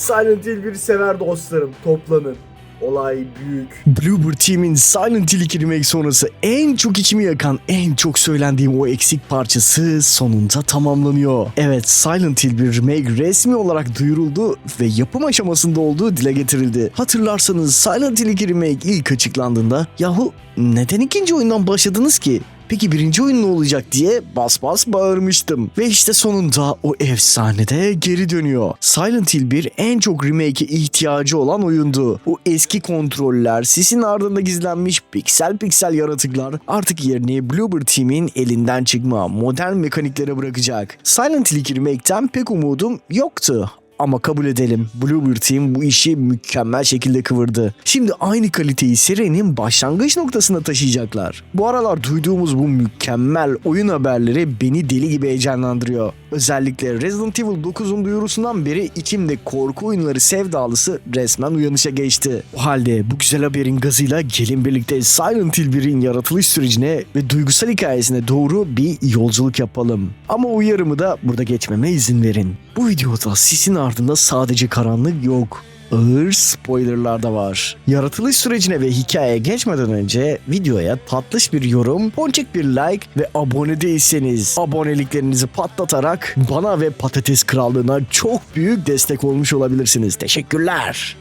Silent Hill 1 sever dostlarım toplanın. Olay büyük. Bloober Team'in Silent Hill 2 Remake sonrası en çok içimi yakan, en çok söylendiğim o eksik parçası sonunda tamamlanıyor. Evet Silent Hill 1 Remake resmi olarak duyuruldu ve yapım aşamasında olduğu dile getirildi. Hatırlarsanız Silent Hill 2 Remake ilk açıklandığında yahu neden ikinci oyundan başladınız ki? Peki birinci oyun ne olacak diye bas bas bağırmıştım. Ve işte sonunda o efsane de geri dönüyor. Silent Hill 1 en çok remake'e ihtiyacı olan oyundu. O eski kontroller, sisin ardında gizlenmiş piksel piksel yaratıklar artık yerini Bloober Team'in elinden çıkma modern mekaniklere bırakacak. Silent Hill 2 Remake'ten pek umudum yoktu. Ama kabul edelim Bloober Team bu işi mükemmel şekilde kıvırdı. Şimdi aynı kaliteyi serinin başlangıç noktasına taşıyacaklar. Bu aralar duyduğumuz bu mükemmel oyun haberleri beni deli gibi heyecanlandırıyor. Özellikle Resident Evil 9'un duyurusundan beri içimde korku oyunları sevdalısı resmen uyanışa geçti. O halde bu güzel haberin gazıyla gelin birlikte Silent Hill 1'in yaratılış sürecine ve duygusal hikayesine doğru bir yolculuk yapalım. Ama uyarımı da burada geçmeme izin verin. Bu videoda sisin ardında sadece karanlık yok ağır spoilerlar da var. Yaratılış sürecine ve hikayeye geçmeden önce videoya tatlış bir yorum, ponçik bir like ve abone değilseniz aboneliklerinizi patlatarak bana ve Patates Krallığına çok büyük destek olmuş olabilirsiniz. Teşekkürler.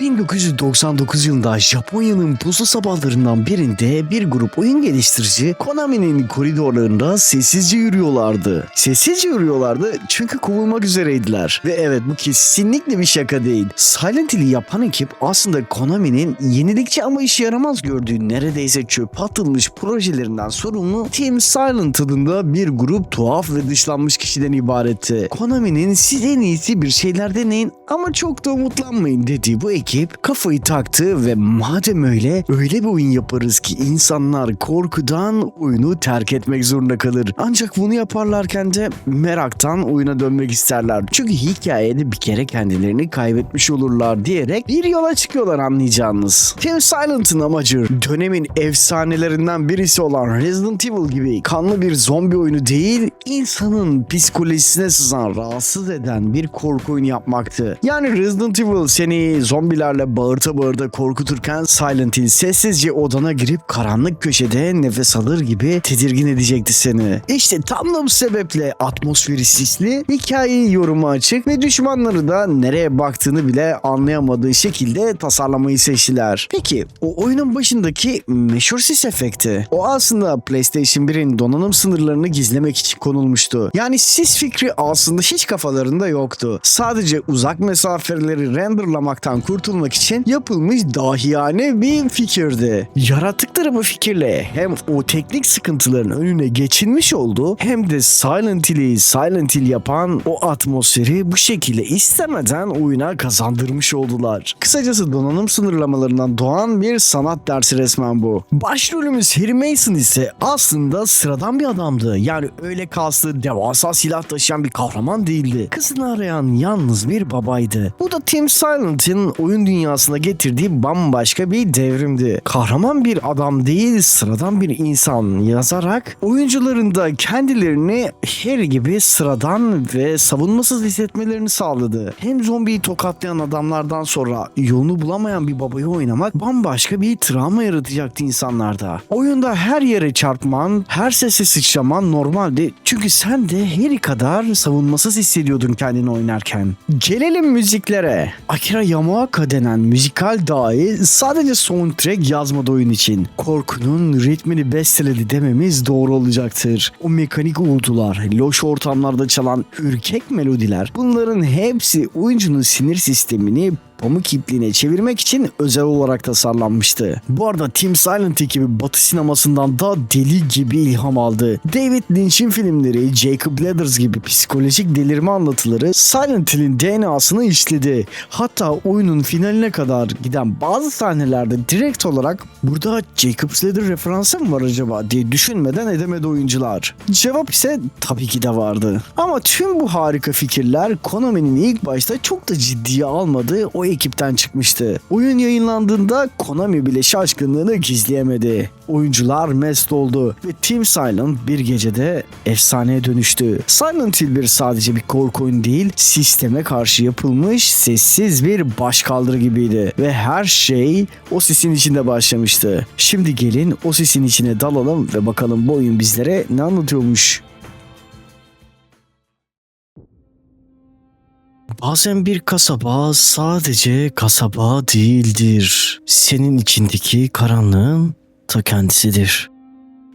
1999 yılında Japonya'nın puslu sabahlarından birinde bir grup oyun geliştirici Konami'nin koridorlarında sessizce yürüyorlardı. Sessizce yürüyorlardı çünkü kovulmak üzereydiler. Ve evet bu kesinlikle bir şaka değil. Silent Hill'i yapan ekip aslında Konami'nin yenilikçi ama işe yaramaz gördüğü neredeyse çöpe atılmış projelerinden sorumlu Team Silent adında bir grup tuhaf ve dışlanmış kişiden ibaretti. Konami'nin siz en iyisi bir şeyler deneyin ama çok da umutlanmayın dediği bu ekip kafayı taktı ve madem öyle öyle bir oyun yaparız ki insanlar korkudan oyunu terk etmek zorunda kalır. Ancak bunu yaparlarken de meraktan oyuna dönmek isterler. Çünkü hikayede bir kere kendilerini kaybetmiş olurlar diyerek bir yola çıkıyorlar anlayacağınız. Team Silent'ın amacı dönemin efsanelerinden birisi olan Resident Evil gibi kanlı bir zombi oyunu değil, insanın psikolojisine sızan, rahatsız eden bir korku oyunu yapmaktı. Yani Resident Evil seni zombilerle bağırta bağırta korkuturken Silent Hill sessizce odana girip karanlık köşede nefes alır gibi tedirgin edecekti seni. İşte tam da bu sebeple atmosferi sisli, hikayeyi yoruma açık ve düşmanları da nereye baktığını bile anlayamadığı şekilde tasarlamayı seçtiler. Peki o oyunun başındaki meşhur sis efekti. O aslında PlayStation 1'in donanım sınırlarını gizlemek için konulmuştu. Yani sis fikri aslında hiç kafalarında yoktu. Sadece uzak mesafeleri renderlamaktan kurtulmak için yapılmış dahiyane bir fikirdi. Yarattıkları bu fikirle hem o teknik sıkıntıların önüne geçilmiş oldu hem de Silent Hill'i Silent Hill yapan o atmosferi bu şekilde istemeden oyuna kazandırmış oldular. Kısacası donanım sınırlamalarından doğan bir sanat dersi resmen bu. Başrolümüz Harry Mason ise aslında sıradan bir adamdı. Yani öyle kaslı devasa silah taşıyan bir kahraman değildi. Kızını arayan yalnız bir babaydı. Bu da Team Silent'in oyun dünyasına getirdiği bambaşka bir devrimdi. Kahraman bir adam değil sıradan bir insan yazarak oyuncuların da kendilerini Harry gibi sıradan ve savunmasız hissetmelerini sağladı. Hem zombiyi tokatlayan adamlardan sonra yolunu bulamayan bir babayı oynamak bambaşka bir travma yaratacaktı insanlarda. Oyunda her yere çarpman, her sese sıçraman normaldi. Çünkü sen de Harry kadar savunmasız hissediyordun kendini oynarken. Gelelim müziklere. Akira Yamaoka denen müzikal dahi sadece soundtrack yazmadı oyun için. Korkunun ritmini besteledi dememiz doğru olacaktır. O mekanik uğultular, loş ortamlarda çalan ürkek melodiler bunların hepsi oyuncunun sinir sistemini pamuk ipliğine çevirmek için özel olarak tasarlanmıştı. Bu arada Team Silent ekibi batı sinemasından da deli gibi ilham aldı. David Lynch'in filmleri, Jacob Ladders gibi psikolojik delirme anlatıları Silent Hill'in DNA'sını işledi. Hatta oyunun finaline kadar giden bazı sahnelerde direkt olarak burada Jacob Ladder referansı mı var acaba diye düşünmeden edemedi oyuncular. Cevap ise tabii ki de vardı. Ama tüm bu harika fikirler Konami'nin ilk başta çok da ciddiye almadığı o ekipten çıkmıştı. Oyun yayınlandığında Konami bile şaşkınlığını gizleyemedi. Oyuncular mest oldu ve Team Silent bir gecede efsaneye dönüştü. Silent Hill 1 sadece bir korku oyunu değil, sisteme karşı yapılmış sessiz bir başkaldırı gibiydi ve her şey o sisin içinde başlamıştı. Şimdi gelin o sisin içine dalalım ve bakalım bu oyun bizlere ne anlatıyormuş. Bazen bir kasaba sadece kasaba değildir. Senin içindeki karanlığın ta kendisidir.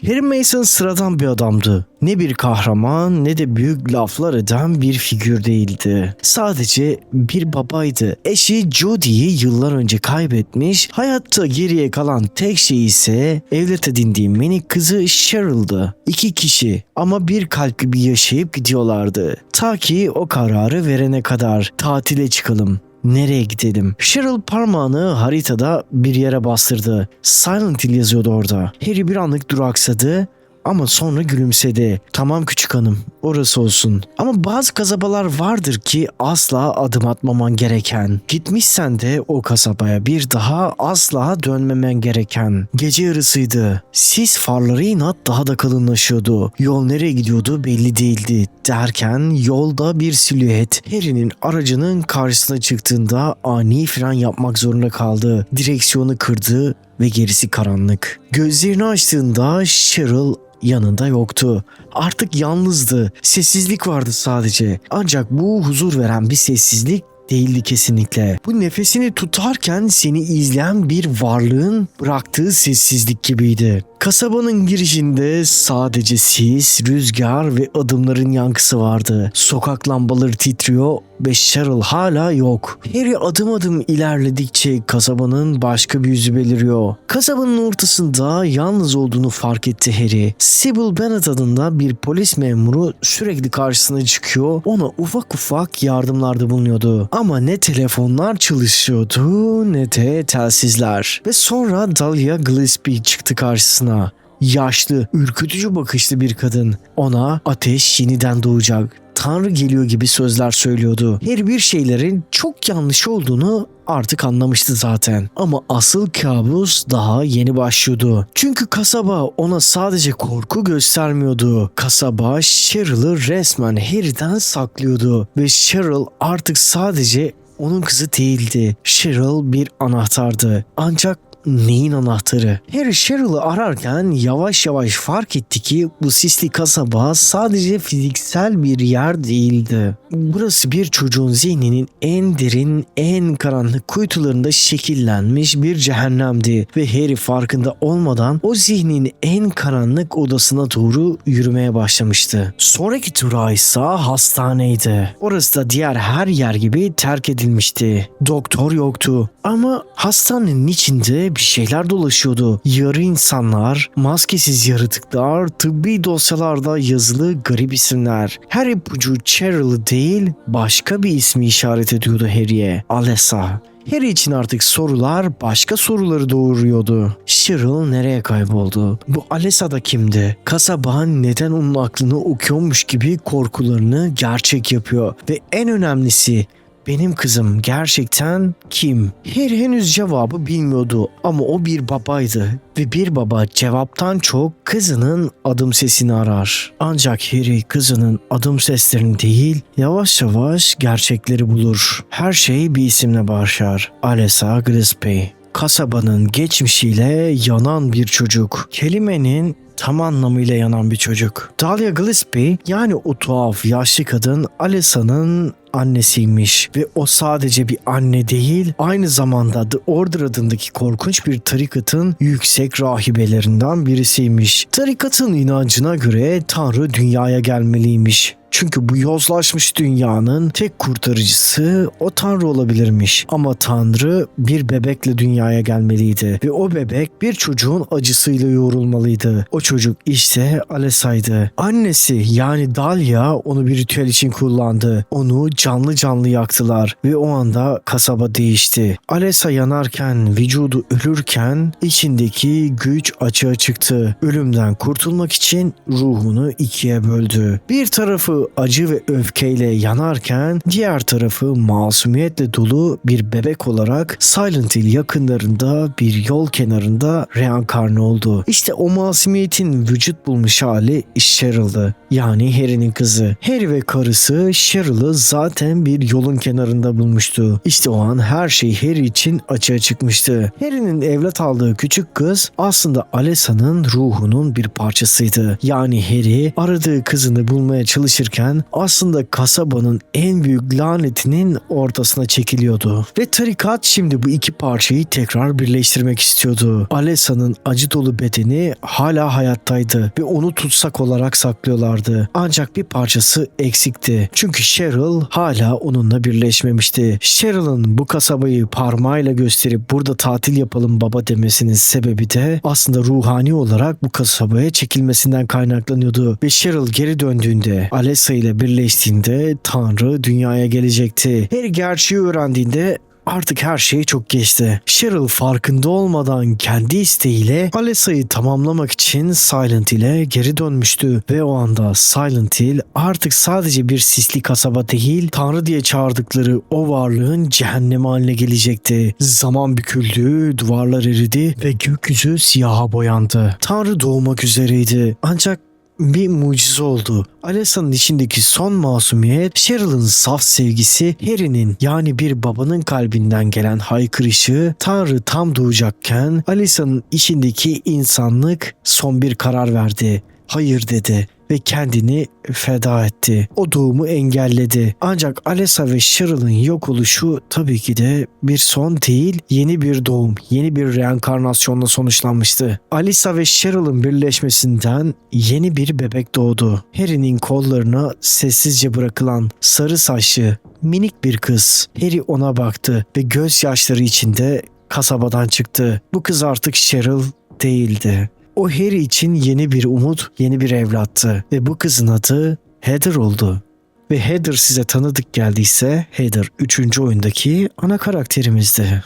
Harry Mason sıradan bir adamdı. Ne bir kahraman ne de büyük laflar eden bir figür değildi. Sadece bir babaydı. Eşi Jodie'yi yıllar önce kaybetmiş, hayatta geriye kalan tek şey ise evlat edindiği minik kızı Cheryl'dı. İki kişi ama bir kalp gibi yaşayıp gidiyorlardı. Ta ki o kararı verene kadar tatile çıkalım. Nereye gidelim? Cheryl parmağını haritada bir yere bastırdı. Silent Hill yazıyordu orada. Harry bir anlık duraksadı ama sonra gülümsedi. Tamam küçük hanım, orası olsun. Ama bazı kasabalar vardır ki asla adım atmaman gereken. Gitmişsen de o kasabaya bir daha asla dönmemen gereken. Gece yarısıydı. Sis farları inat daha da kalınlaşıyordu. Yol nereye gidiyordu belli değildi. Derken yolda bir silüet Harry'nin aracının karşısına çıktığında ani fren yapmak zorunda kaldı. Direksiyonu kırdı ve gerisi karanlık. Gözlerini açtığında Cheryl yanında yoktu. Artık yalnızdı. Sessizlik vardı sadece. Ancak bu huzur veren bir sessizlik değildi kesinlikle. Bu nefesini tutarken seni izleyen bir varlığın bıraktığı sessizlik gibiydi. Kasabanın girişinde sadece sis, rüzgar ve adımların yankısı vardı. Sokak lambaları titriyor ve Cheryl hala yok. Harry adım adım ilerledikçe kasabanın başka bir yüzü beliriyor. Kasabanın ortasında yalnız olduğunu fark etti Harry. Sybil Bennet adında bir polis memuru sürekli karşısına çıkıyor. Ona ufak ufak yardımlarda bulunuyordu. Ama ne telefonlar çalışıyordu ne de telsizler. Ve sonra Dahlia Gillespie çıktı karşısına. Yaşlı, ürkütücü bakışlı bir kadın. Ona ateş yeniden doğacak. Tanrı geliyor gibi sözler söylüyordu. Her bir şeylerin çok yanlış olduğunu artık anlamıştı zaten. Ama asıl kabus daha yeni başlıyordu. Çünkü kasaba ona sadece korku göstermiyordu. Kasaba Cheryl'ı resmen Harry'den saklıyordu. Ve Cheryl artık sadece onun kızı değildi. Cheryl bir anahtardı. Ancak neyin anahtarı? Harry Cheryl'ı ararken yavaş yavaş fark etti ki bu sisli kasaba sadece fiziksel bir yer değildi. Burası bir çocuğun zihninin en derin, en karanlık kuytularında şekillenmiş bir cehennemdi ve Harry farkında olmadan o zihnin en karanlık odasına doğru yürümeye başlamıştı. Sonraki durağı ise hastaneydi. Orası da diğer her yer gibi terk edilmişti. Doktor yoktu ama hastanenin içinde bir şeyler dolaşıyordu. Yarı insanlar, maskesiz yaratıklar, tıbbi dosyalarda yazılı garip isimler. Her ipucu Cheryl'ı değil başka bir ismi işaret ediyordu Harry'e. Alessa. Harry için artık sorular başka soruları doğuruyordu. Cheryl nereye kayboldu? Bu Alessa da kimdi? Kasaba neden onun aklını okuyormuş gibi korkularını gerçek yapıyor? Ve en önemlisi benim kızım gerçekten kim? Harry henüz cevabı bilmiyordu ama o bir babaydı ve bir baba cevaptan çok kızının adım sesini arar. Ancak Harry kızının adım seslerini değil yavaş yavaş gerçekleri bulur. Her şey bir isimle başlar. Alessa Gillespie kasabanın geçmişiyle yanan bir çocuk. Kelimenin tam anlamıyla yanan bir çocuk. Dahlia Gillespie yani o tuhaf yaşlı kadın Alessa'nın annesiymiş ve o sadece bir anne değil aynı zamanda The Order adındaki korkunç bir tarikatın yüksek rahibelerinden birisiymiş. Tarikatın inancına göre Tanrı dünyaya gelmeliymiş. Çünkü bu yozlaşmış dünyanın tek kurtarıcısı o Tanrı olabilirmiş. Ama Tanrı bir bebekle dünyaya gelmeliydi ve o bebek bir çocuğun acısıyla yoğrulmalıydı. O çocuk işte Alessa'ydı. Annesi yani Dahlia onu bir ritüel için kullandı. Onu canlı canlı yaktılar ve o anda kasaba değişti. Alessa yanarken, vücudu ölürken içindeki güç açığa çıktı. Ölümden kurtulmak için ruhunu ikiye böldü. Bir tarafı acı ve öfkeyle yanarken diğer tarafı masumiyetle dolu bir bebek olarak Silent Hill yakınlarında bir yol kenarında reenkarne oldu. İşte o masumiyetin vücut bulmuş hali Cheryl'dı. Yani Harry'nin kızı. Harry ve karısı Cheryl'ı zaten bir yolun kenarında bulmuştu. İşte o an her şey Harry için açığa çıkmıştı. Harry'nin evlat aldığı küçük kız aslında Alessa'nın ruhunun bir parçasıydı. Yani Harry aradığı kızını bulmaya çalışırken aslında kasabanın en büyük lanetinin ortasına çekiliyordu. Ve tarikat şimdi bu iki parçayı tekrar birleştirmek istiyordu. Alessa'nın acı dolu bedeni hala hayattaydı ve onu tutsak olarak saklıyorlardı. Ancak bir parçası eksikti. Çünkü Cheryl hala onunla birleşmemişti. Cheryl'ın bu kasabayı parmağıyla gösterip burada tatil yapalım baba demesinin sebebi de aslında ruhani olarak bu kasabaya çekilmesinden kaynaklanıyordu. Ve Cheryl geri döndüğünde Alessa ile birleştiğinde Tanrı dünyaya gelecekti. Her gerçeği öğrendiğinde Artık her şey çok geçti. Cheryl farkında olmadan kendi isteğiyle Alessa'yı tamamlamak için Silent Hill'e geri dönmüştü. Ve o anda Silent Hill artık sadece bir sisli kasaba değil, Tanrı diye çağırdıkları o varlığın cehennemi haline gelecekti. Zaman büküldü, duvarlar eridi ve gökyüzü siyaha boyandı. Tanrı doğmak üzereydi. Ancak bir mucize oldu. Alessa'nın içindeki son masumiyet, Cheryl'ın saf sevgisi, Harry'nin yani bir babanın kalbinden gelen haykırışı, Tanrı tam doğacakken Alessa'nın içindeki insanlık son bir karar verdi. Hayır dedi ve kendini feda etti. O doğumu engelledi. Ancak Alessa ve Cheryl'ın yok oluşu tabii ki de bir son değil, yeni bir doğum, yeni bir reenkarnasyonla sonuçlanmıştı. Alissa ve Cheryl'ın birleşmesinden yeni bir bebek doğdu. Harry'nin kollarına sessizce bırakılan sarı saçlı minik bir kız. Harry ona baktı ve gözyaşları içinde kasabadan çıktı. Bu kız artık Cheryl değildi. O Harry için yeni bir umut, yeni bir evlattı ve bu kızın adı Heather oldu. Ve Heather size tanıdık geldiyse Heather 3. oyundaki ana karakterimizdi.